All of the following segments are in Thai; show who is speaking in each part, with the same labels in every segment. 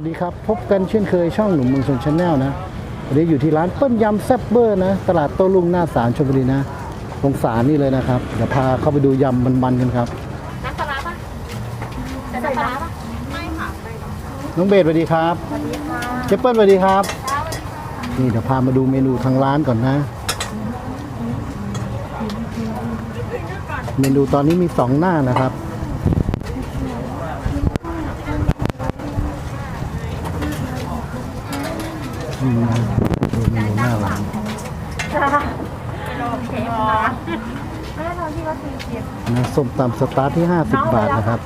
Speaker 1: วัสดีครับ พบกันเช่นเคยช่องหนุ่มเมืองชนชาแนลนะวันนี้อยู่ที่ร้านเปิ้ลยำแซ่บเบอร์นะ ตลาดโต้รุ่งหน้าศาลชลบุรีนะตรงศาลนี่เลยนะครับ เดี๋ยวพาเข้าไปดูยำมันๆกันครับ
Speaker 2: น้ำปลาร้าปะจะน้ำปลาร้าปะไม่ค่ะ
Speaker 1: น้องเบสสวัสดีครับ
Speaker 2: สวัสดีค่ะ
Speaker 1: เจเปิ้ลสวัสดีครับ
Speaker 2: จ้าสวัสดีค่ะ
Speaker 1: นี่เดี๋ยวพามาดูเมนูทางร้านก่อนนะ เมนูตอนนี้มีสองหน้านะครับ นี่นะดูเมนูหน้าร้าน
Speaker 2: จ้าโอเคค่ะไม่ได้ทำที่วัดสี่สิบ
Speaker 1: นะส้มตำสตาร์ทที่ 50 บาทนะครับ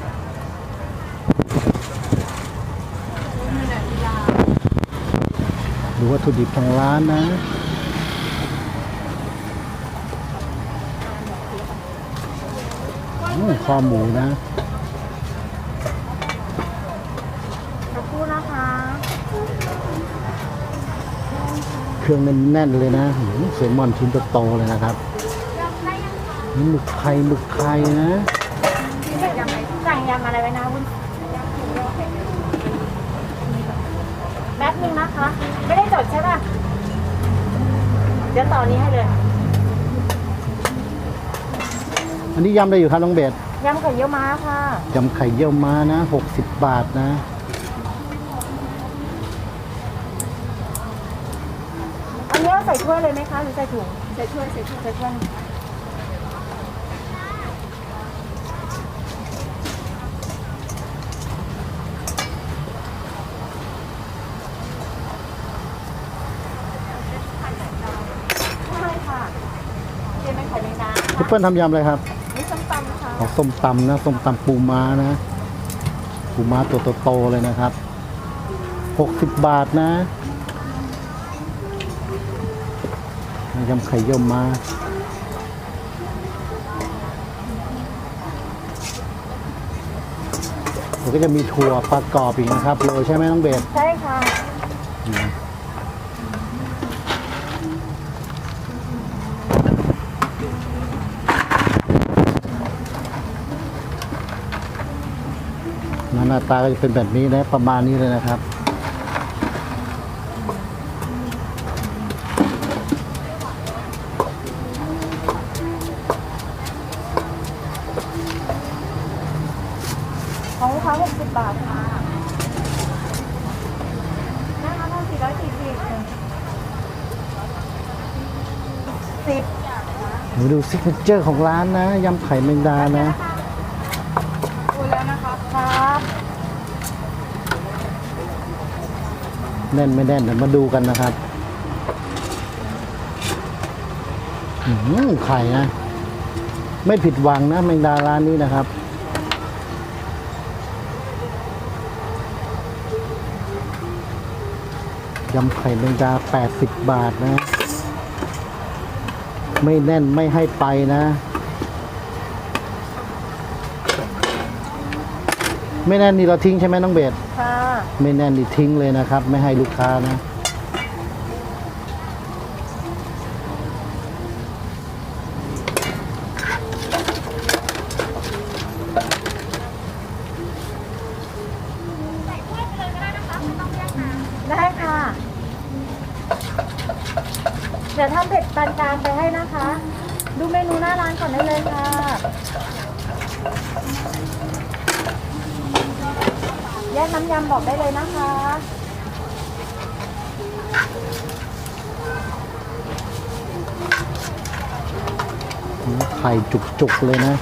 Speaker 1: ดูวัตถุดิบทางร้านนะอืมคอหมูนะ
Speaker 2: ขอบคุณนะคะ
Speaker 1: เครื่องแน่นๆเลยนะหือเซลมอนชิ้นโตๆเลยนะครับนี่หมึกไข่หมึกไข่นะ
Speaker 2: ยำอะไรสั่งยำอะไรไว้นะวุ้นแป๊บนึงนะคะ ไม่ได้จดใช่ป่ะเดี๋ยวต่อนี้ให้เลย
Speaker 1: อันนี้ยำอะไรอยู่ครับน้องเบส
Speaker 2: ยำไข่เยี่ยวม้าค่ะ
Speaker 1: ยำไข่เยี่ยวม้านะ 60 บาทนะ
Speaker 2: อันนี้เอาใส่ถ้วยเลยไหมคะ หรือใส่ถุง ใส่ถ้วยใส่ถ้วยใส่ถ้วยใช่ค่ะเจนเป็นไข่แมงดา
Speaker 1: พี่เปิ้ลทำยำอะไรครับ
Speaker 2: นี่ส้มตำค่ะ
Speaker 1: ของส้มตำนะส้มตำปูม้านะปูม้าตัวโตๆเลยนะครับ 60 บาทนะ ยำไข่เยี่ยวม้าแล้วก็จะมีถั่วประกอบอีกนะครับโรยใช่ไหมน้องเบส
Speaker 2: ใช่ค่ะ
Speaker 1: หน้าตาก็จะเป็นแบบนี้นะประมาณนี้เลยนะครับ
Speaker 2: ของลูกค้า60 บาทค่ะนะคะทอน440สิบ
Speaker 1: เดี๋ยวดู ซิกเนเจอร์ของร้านนะยำไข่แมงดานะ
Speaker 2: คุณแล้วนะคะครับ
Speaker 1: แน่นไม่แน่นเดี๋ยวมาดูกันนะครับอื้อหือไข่นะ ไม่ผิดหวังนะแมงดาร้านนี้นะครับยำไข่แมงดา 80 บาทนะ ไม่แน่นไม่ให้ไปนะ ไม่แน่นนี่เราทิ้งใช่ไหมน้องเบส
Speaker 2: ค่ะ
Speaker 1: ไม่แน่นนี่ทิ้งเลยนะครับ ไม่ให้ลูกค้านะ
Speaker 2: ได้ค่ะ เดี๋ยวทำเผ็ดปานกลางไปให้นะคะ ดูเมนูหน้าร้านก่อน ได้เลยค่ะแยกน้ำยำบอกได้เลยนะคะ
Speaker 1: ไข่จุกๆเลยนะ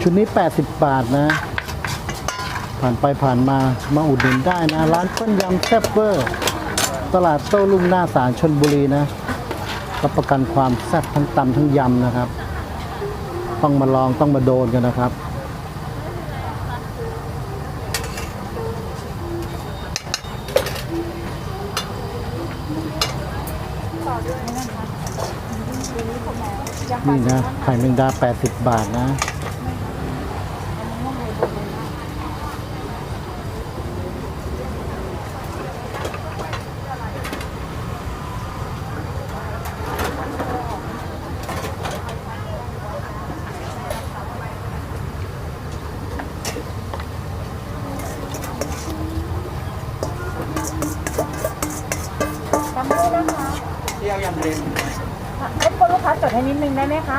Speaker 1: ชุดนี้ 80 บาทนะ ผ่านไปผ่านมามาอุดหนุนได้นะ ร้านเปิ้ลยำแซ่บเบอร์ตลาดโต้รุ่งหน้าศาลชนบุรีนะรับประกันความแซ่บทั้งตำทั้งยำนะครับ ต้องมาลองต้องมาโดนกันนะครับ นี่นะไข่แมงดา 80 บาทนะ
Speaker 3: ยำเร็ว
Speaker 2: รบกวนลูกค้าจดให้นิดนึงได้ไหมคะ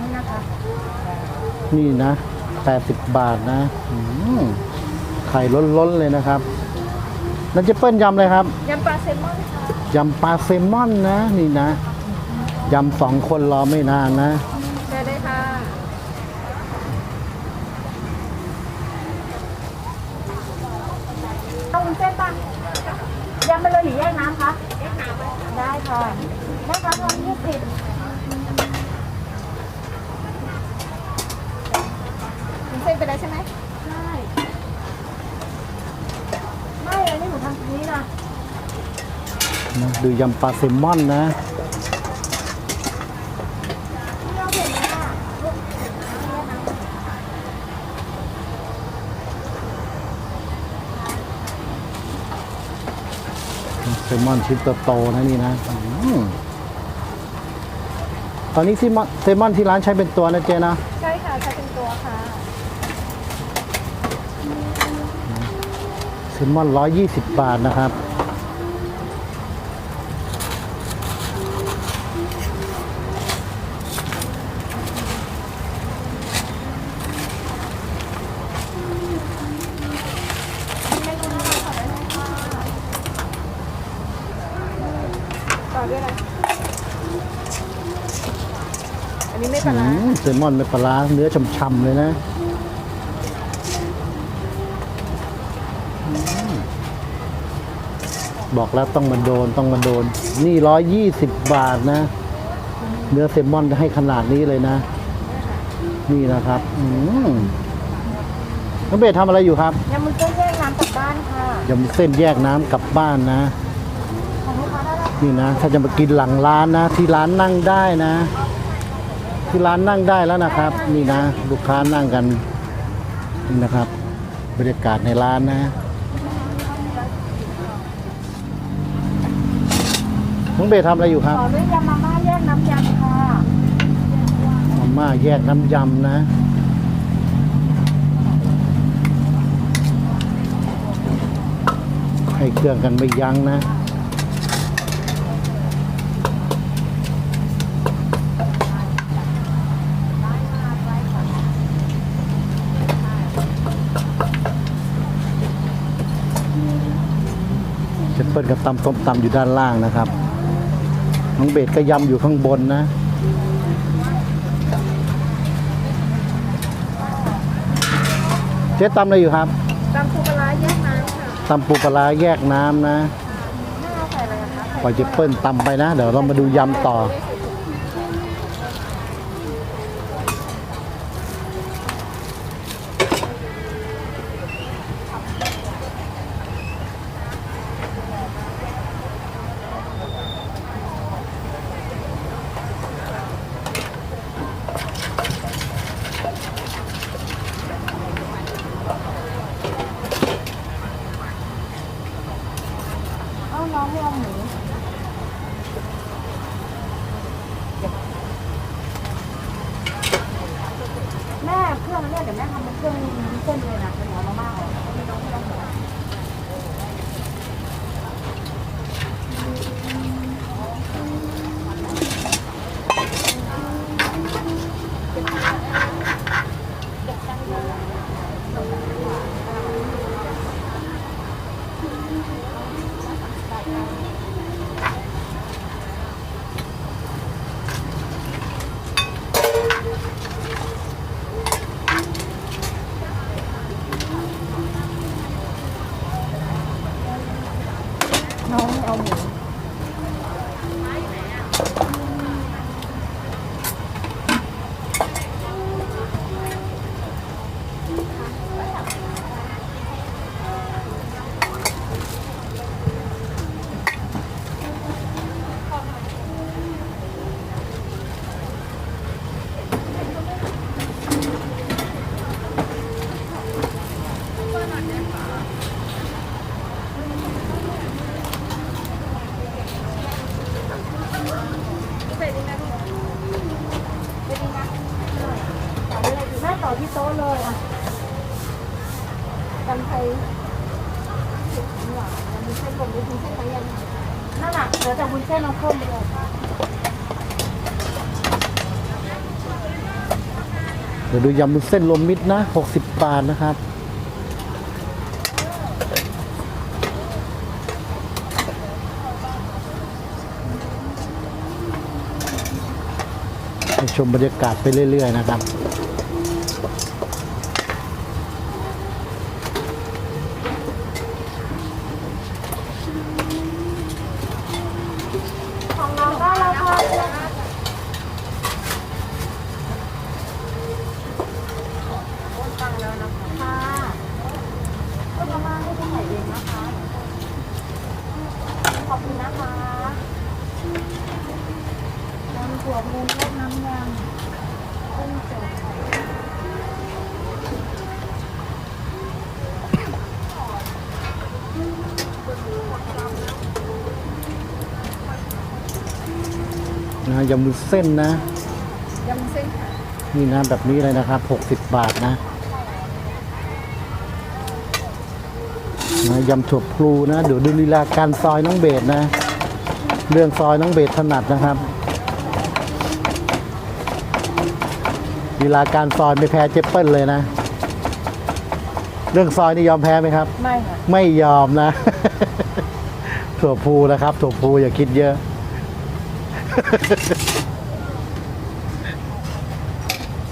Speaker 2: นี่นะคะ
Speaker 1: นี่นะ 80 บาทนะอืมไข่ล้นๆเลยนะครับแล้วเจะเปิ้ลยำเลยครับ
Speaker 2: ยำปลาเซลมอนค่ะ
Speaker 1: ยำปลาเซลมอนนะ นี่นะ ยำสองคนรอไม่นานนะ
Speaker 2: ได้เลยค่ะ เอาวุ้นเส้นป่ะยำไปเลยหรือแยกน้ำคะแยกน้ำได้ ค่ะได้ค่ะทอนยี่สิบ
Speaker 4: วุ้นเส้นไปแล้วใช่ไหม
Speaker 2: ใช่ไม่อันนี้หนูทำทีนี้นะ
Speaker 1: นะดูยำปลาเซลมอนนะ
Speaker 2: ที่เราเห็นนะลูกแยกน้ำ
Speaker 1: เซ ลมอนชิ้นโตๆนะนี่นะอืมตอนนี้ที่มอนเซลมอนที่ร้านใช้เป็นตัวนะเจนะ
Speaker 4: ใช่ค่ะใช้เป็นตัวค่ะ
Speaker 1: เซลมอน120 บาทนะครับ
Speaker 4: ต่อด้วยอะไร อันนี้ไม่ปลาร้า
Speaker 1: อืมเซ ลมอนไม่ปลาร้าเนื้อช่ำๆเลยนะอืมบอกแล้วต้องมาโดนต้องมาโดน นี่ร้อยยี่สิบบาทนะ เนื้อเซลมอนให้ขนาดนี้เลยนะ นี่นะครับอืมน้องเบสทำอะไรอยู่ครับ
Speaker 2: ยำมุ้นเส้นแยกน้ำกลับบ้านค่ะ
Speaker 1: ยำเส้นแยกน้ำกลับบ้านนะ
Speaker 2: ของลูกค้าได้แล้ว
Speaker 1: นี่นะ ถ้าจะมากินหลังร้านนะ ที่ร้านนั่งได้นะ ที่ร้านนั่งได้แล้วนะครับ นี่นะ ลูกค้านั่งกันนี่นะครับ บรรยากาศในร้านนะน้องเบสทำอะไรอยู่ครับ
Speaker 2: ต่อด้วยยำมาม่าแยกน้ำยำค่ะ
Speaker 1: มาม่าแยกน้ำยำนะให้เครื่องกันไม่ยั้งนะ เจเปิ้ลกับตำส้มตำอยู่ด้านล่างนะครับ น้องเบสก็ยำอยู่ข้างบนนะ เจ๊ตำอะไรอยู่ครับ
Speaker 4: ตำปูปลาร้าแยกน้ำค่ะ
Speaker 1: ตำปูปลาร้าแยกน้ำนะ
Speaker 4: ไม่เอาใส่อะไรนะคะ
Speaker 1: ปล่อยเจเปิ้ลตำไปนะ เดี๋ยวเรามาดูยำต่อ
Speaker 2: เอ้าน้องไม่เอาหมูแม่เครื่องเนี่ยเดี๋ยวแม่ทำเป็นเครื่องวุ้นเส้นเลยนะเป็นหัวมาม่าออกไม่ต้องไม่ต้องหัว น้องไม่เอาหมูแม่ต่อที่โต๊ะเลยอะ
Speaker 4: ตำไทย
Speaker 2: หวาน
Speaker 4: มีเส้นลมด้วยมีเส้นไรยัง
Speaker 2: นั่นน่ะเหลือแต่วุ้นเส้นเอาเพิ่มเลย
Speaker 1: เดี๋ยวดูยำมุนเส้นรวมมิตรนะ 60 บาทนะครับชมบรรยากาศไปเรื่อย ๆ นะครับ
Speaker 2: ของน้องได้แล้วค่ะโอนตังแล้วนะคะค่ะก็มาม่าให้คุณใส่เองนะคะ ขอบคุณนะคะยำ ถั่วมูนและน้ำยำกุ้งสด
Speaker 1: นะยำมุนเส้นนะ
Speaker 4: ยำเส้นค่ะ
Speaker 1: นี่นะแบบนี้เลยนะครับ 60 บาทนะนะยำถั่วพลูนะเดี๋ยวดูลีลาการซอยน้องเบสนะ เรื่องซอยน้องเบสถนัดนะครับ ลีลาการซอยไม่แพ้เจเปิลเลยนะ เรื่องซอยนี่ยอมแพ้ไหมครับ
Speaker 2: ไม่ค่ะ
Speaker 1: ไม่ยอมนะ ถั่วพลูนะครับถั่วพลูอย่าคิดเยอะ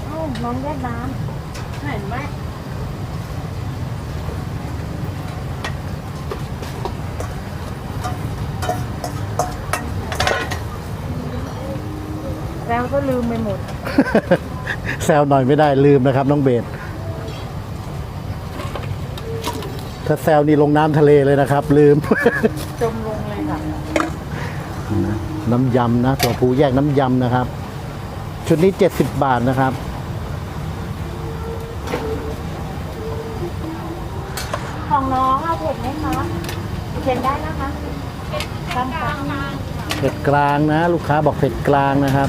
Speaker 2: เอ้าน้องแยกน้ำเห็นไหมแล้วก็ลืมไปหมด
Speaker 1: แซวหน่อยไม่ได้ลืมนะครับ น้องเบสถ้าแซวนี่ลงน้ำทะเลเลยนะครับ ลืม
Speaker 2: จมลงเลยค่ะ
Speaker 1: นะน้ำยำนะตัวผูแยกน้ำยำนะครับ ชุดนี้ 70 บาทนะครับ
Speaker 2: ของน้องเอาเผ็ดไหมคะเผ็ดได้นะคะกลางกลาง
Speaker 1: เผ็ดกลางนะ ลูกค้าบอกเผ็ดกลางนะครับ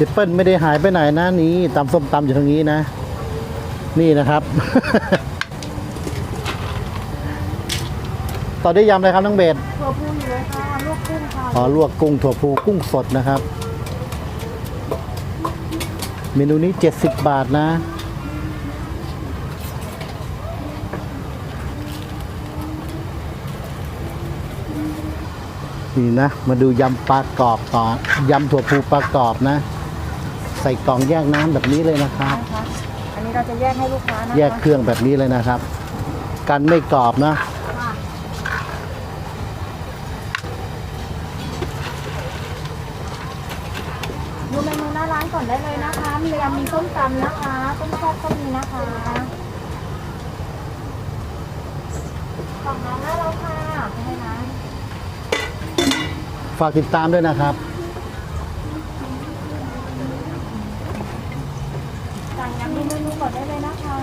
Speaker 1: จเปิ้ลไม่ได้หายไปไหนนะนี่ตำส้มตำอยู่ตรงนี้นะ นี่นะครับ ต่อด้วยยำอะไรครับน้องเบส
Speaker 2: ตัวผู้อยู่เลยค่ะลูกกุ้งค่ะ
Speaker 1: ขอลวกกุ้งถั่วพูกุ้งสดนะครับ เมนูนี้ 70 บาทนะ นี่นะ มาดูยำปลากรอบต่อยำถั่วพูปลากรอบนะ ใส่กล่องแยกน้ำแบบนี้เลยนะครับ
Speaker 2: นะคะอันนี้เราจะแยกให้ลูกค้านะคะ
Speaker 1: แยกเครื่องแบบนี้เลยนะครับ กันไม่กรอบนะ
Speaker 2: ค่ะดูเมนูหน้าร้านก่อนได้เลยนะคะ มียำมีส้มตำนะคะต้มแซ่บก็มีนะคะของน้องได้แล้วค่ะให้นะ
Speaker 1: ฝากติดตามด้วยนะครับ
Speaker 2: ก่อนได้เลยนะคะ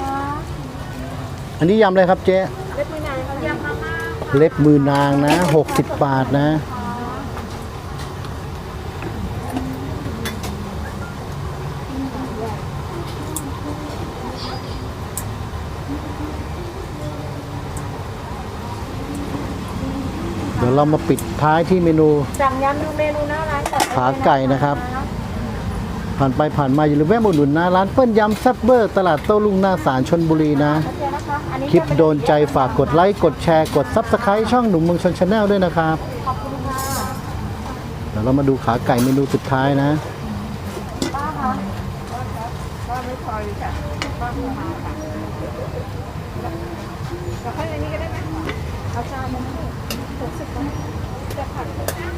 Speaker 1: อันนี้ยำอะไรครับเจ๊
Speaker 2: เล็บมือนางค่ะยำมาม่า
Speaker 1: เล็บมือนางนะ60 บาทนะ เดี๋ยวเรามาปิดท้ายที่เมนู
Speaker 2: สั่งยำดูเมนูหน้าร้านก่อนได้เลย
Speaker 1: ขาไก่นะครับ ผ่านไปผ่านมาอย่าลืมแวะมาอุดหนุนนะ ร้านเปิ้ลยำแซ่บเบอร์ตลาดโต้รุ่งหน้าสารชนบุรีนะ
Speaker 2: โอเคนะคะอันนี้
Speaker 1: คลิปโดนใจฝากกดไลค์กดแชร์กดซับสไคร b ์ช่องหนุ่มเมืองชนชาแนลด้วยนะครับ
Speaker 2: ขอบคุณค่ะ
Speaker 1: เดี๋ยวเรามาดูขาไก่เมนูสุดท้ายนะ
Speaker 2: ป้าคะ
Speaker 4: ก็ไม่พอเลยจ้ะก็ไม่มาค่ะแล้วค่อยอันนี้ก็ได้ไหมเอาจานมันหกสิบก็จะผัด
Speaker 1: นะ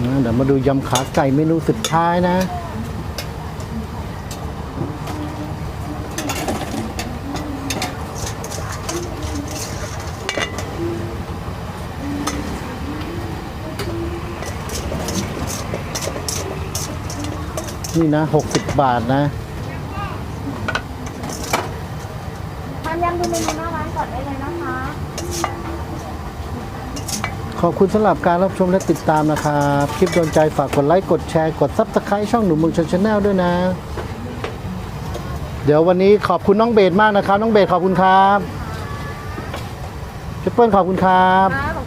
Speaker 1: เดี๋ยวมาดูยำขาไก่เมนูสุดท้ายนะนี่นะ 60 บาทนะ
Speaker 2: ทานยำดูเมนูหน้าร้านก่อนได้เลยนะคะ
Speaker 1: ขอบคุณสำหรับการรับชมและติดตามนะครับ คลิปโดนใจฝากกดไลค์ กดแชร์ กดซับสไครต์ช่องหนุ่มเมืองชนชาแนลด้วยนะ เดี๋ยววันนี้ขอบคุณน้องเบสมากนะครับ น้องเบสขอบคุณครับพี่เปิ้ลขอบคุณครับ
Speaker 4: ค่ะขอบ